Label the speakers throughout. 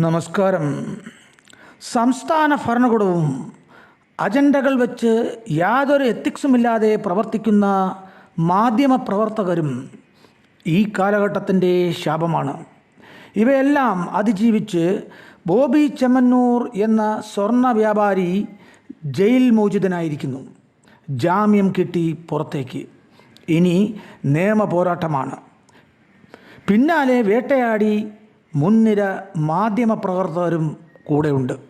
Speaker 1: നമസ്കാരം. സംസ്ഥാന ഭരണകൂടവും അജണ്ടകൾ വെച്ച് യാതൊരു എത്തിക്സുമില്ലാതെ പ്രവർത്തിക്കുന്ന മാധ്യമ പ്രവർത്തകരും ഈ കാലഘട്ടത്തിന്റെ ശാപമാണ്. ഇവയെല്ലാം അതിജീവിച്ച് ബോബി ചെമ്മന്നൂർ എന്ന സ്വർണ വ്യാപാരി ജയിൽ മോചിതനായിരിക്കുന്നു. ജാമ്യം കിട്ടി പുറത്തേക്ക്. ഇനി നിയമ പോരാട്ടമാണ്. പിന്നാലെ വേട്ടയാടി മുൻനിര മാധ്യമപ്രവർത്തകരും കൂടെയുണ്ട്.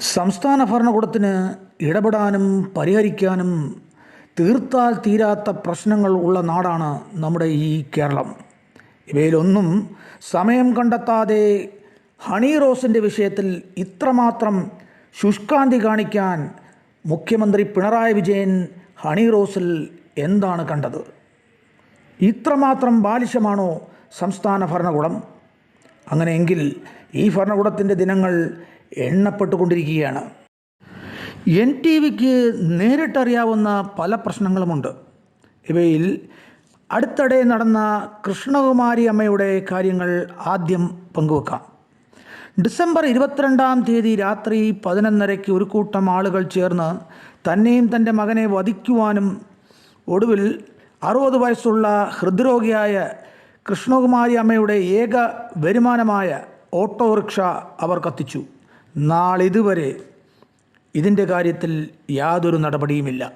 Speaker 1: സംസ്ഥാന ഭരണകൂടത്തിന് ഇടപെടാനും പരിഹരിക്കാനും തീർത്താൽ തീരാത്ത പ്രശ്നങ്ങൾ ഉള്ള നാടാണ് നമ്മുടെ ഈ കേരളം. ഇവയിലൊന്നും സമയം കണ്ടെത്താതെ ഹണി റോസിന്റെ വിഷയത്തിൽ ഇത്രമാത്രം ശുഷ്കാന്തി കാണിക്കാൻ മുഖ്യമന്ത്രി പിണറായി വിജയൻ ഹണി റോസിൽ എന്താണ് കണ്ടത്? ഇത്രമാത്രം ബാലിശമാണോ സംസ്ഥാന ഭരണകൂടം? അങ്ങനെയെങ്കിൽ ഈ ഭരണകൂടത്തിന്റെ ദിനങ്ങൾ എണ്ണപ്പെട്ടുകൊണ്ടിരിക്കുകയാണ്. എൻ ടി വിക്ക് നേരിട്ടറിയാവുന്ന പല പ്രശ്നങ്ങളുമുണ്ട്. ഇവയിൽ അടുത്തിടെ നടന്ന കൃഷ്ണകുമാരി അമ്മയുടെ കാര്യങ്ങൾ ആദ്യം പങ്കുവെക്കാം. ഡിസംബർ ഇരുപത്തിരണ്ടാം തീയതി രാത്രി പതിനൊന്നരയ്ക്ക് ഒരു കൂട്ടം ആളുകൾ ചേർന്ന് തന്നെയും തന്റെ മകനെ വധിക്കുവാനും ഒടുവിൽ അറുപത് വയസ്സുള്ള ഹൃദ്രോഗിയായ കൃഷ്ണകുമാരി അമ്മയുടെ ഏക വരുമാനമായ ഓട്ടോറിക്ഷ അവർ കത്തിച്ചു. നാളിതുവരെ ഇതിന്റെ കാര്യത്തിൽ യാതൊരു നടപടിയുമില്ല.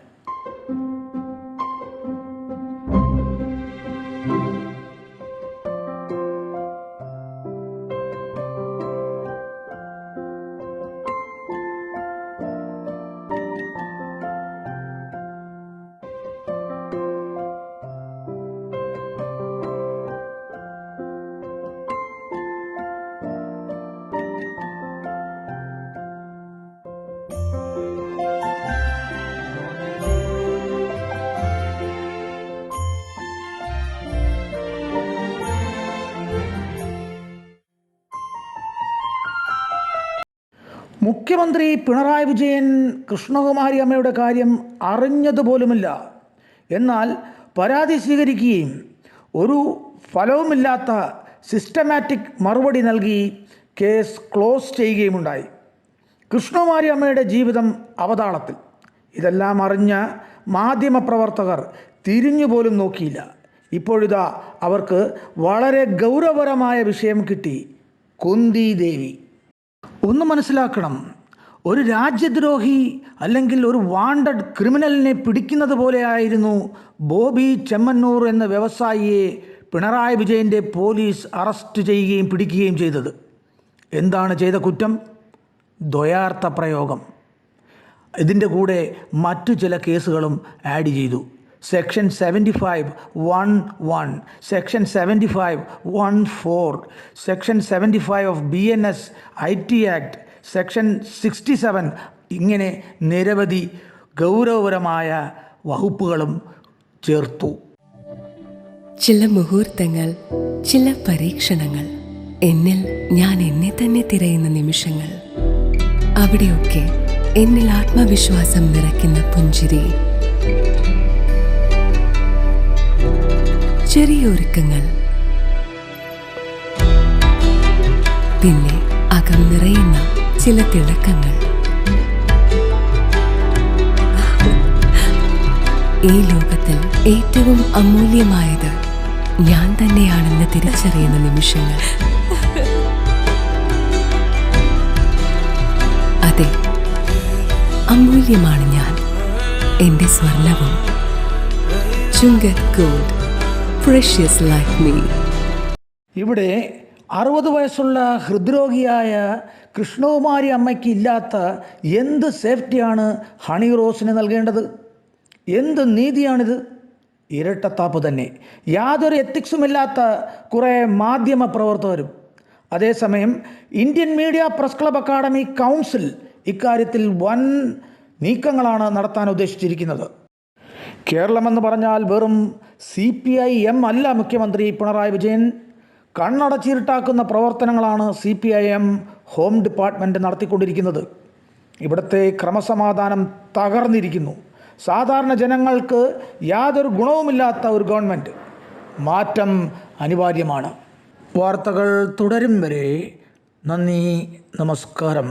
Speaker 1: മുഖ്യമന്ത്രി പിണറായി വിജയൻ കൃഷ്ണകുമാരി അമ്മയുടെ കാര്യം അറിഞ്ഞതുപോലുമില്ല. എന്നാൽ പരാതി സ്വീകരിക്കുകയും ഒരു ഫലവുമില്ലാത്ത സിസ്റ്റമാറ്റിക് മറുപടി നൽകി കേസ് ക്ലോസ് ചെയ്യുകയുമുണ്ടായി. കൃഷ്ണകുമാരി അമ്മയുടെ ജീവിതം അവതാളത്തിൽ. ഇതെല്ലാം അറിഞ്ഞ മാധ്യമപ്രവർത്തകർ തിരിഞ്ഞുപോലും നോക്കിയില്ല. ഇപ്പോഴിതാ അവർക്ക് വളരെ ഗൗരവപരമായ വിഷയം കിട്ടി കുന്തി ദേവി. ഒന്ന് മനസ്സിലാക്കണം. ഒരു രാജ്യദ്രോഹി അല്ലെങ്കിൽ ഒരു വാണ്ടഡ് ക്രിമിനലിനെ പിടിക്കുന്നത് പോലെയായിരുന്നു ബോബി ചെമ്മന്നൂർ എന്ന വ്യവസായിയെ പിണറായി വിജയന്റെ പോലീസ് അറസ്റ്റ് ചെയ്യുകയും പിടിക്കുകയും ചെയ്തത്. എന്താണ് ചെയ്ത കുറ്റം? ദ്വയാർത്ഥ പ്രയോഗം. ഇതിന്റെ കൂടെ മറ്റു ചില കേസുകളും ആഡ് ചെയ്തു. Section seventy five one one section seventy five one four section seventy five of B N S I T act section sixty seven ഇങ്ങനെ നിരവധി ഗൗരവപരമായ വകുപ്പുകളും ചേർത്തു.
Speaker 2: ചില മുഹൂർത്തങ്ങൾ ചില പരീക്ഷണങ്ങൾ എന്നിൽ ഞാൻ എന്നെ തന്നെ തിരയുന്ന നിമിഷങ്ങൾ. അവിടെയൊക്കെ എന്നിൽ ആത്മവിശ്വാസം നിറയ്ക്കുന്ന പുഞ്ചിരി. ചെറിയ ഒരുക്കങ്ങൾ പിന്നെ അകം നിറയുന്ന ചില തിളക്കങ്ങൾ. ഈ ലോകത്തിൽ ഏറ്റവും അമൂല്യമായത് ഞാൻ തന്നെയാണെന്ന് തിരിച്ചറിയുന്ന നിമിഷങ്ങൾ. അതെ അമൂല്യമാണ് ഞാൻ. എന്റെ സ്വർണവും ചുങ്കത് ഗോൾഡ്. പ്രഷ്യസ്
Speaker 1: ഇവിടെ അറുപത് വയസ്സുള്ള ഹൃദ്രോഗിയായ കൃഷ്ണകുമാരി അമ്മയ്ക്ക് ഇല്ലാത്ത എന്ത് സേഫ്റ്റിയാണ് ഹണി റോസിന് നൽകേണ്ടത്? എന്ത് നീതിയാണിത്? ഇരട്ടത്താപ്പ് തന്നെ. യാതൊരു എത്തിക്സുമില്ലാത്ത കുറേ മാധ്യമ പ്രവർത്തകരും. അതേസമയം Indian media press club academy council ഇക്കാര്യത്തിൽ വൻ നീക്കങ്ങളാണ് നടത്താൻ ഉദ്ദേശിച്ചിരിക്കുന്നത്. കേരളമെന്ന് പറഞ്ഞാൽ വെറും സി പി ഐ എം അല്ല മുഖ്യമന്ത്രി പിണറായി വിജയൻ. കണ്ണടച്ചിരുട്ടാക്കുന്ന പ്രവർത്തനങ്ങളാണ് C P I M home department നടത്തിക്കൊണ്ടിരിക്കുന്നത്. ഇവിടുത്തെ ക്രമസമാധാനം തകർന്നിരിക്കുന്നു. സാധാരണ ജനങ്ങൾക്ക് യാതൊരു ഗുണവുമില്ലാത്ത ഒരു ഗവൺമെന്റ് മാറ്റം അനിവാര്യമാണ്. വാർത്തകൾ തുടരും വരെ നന്ദി നമസ്കാരം.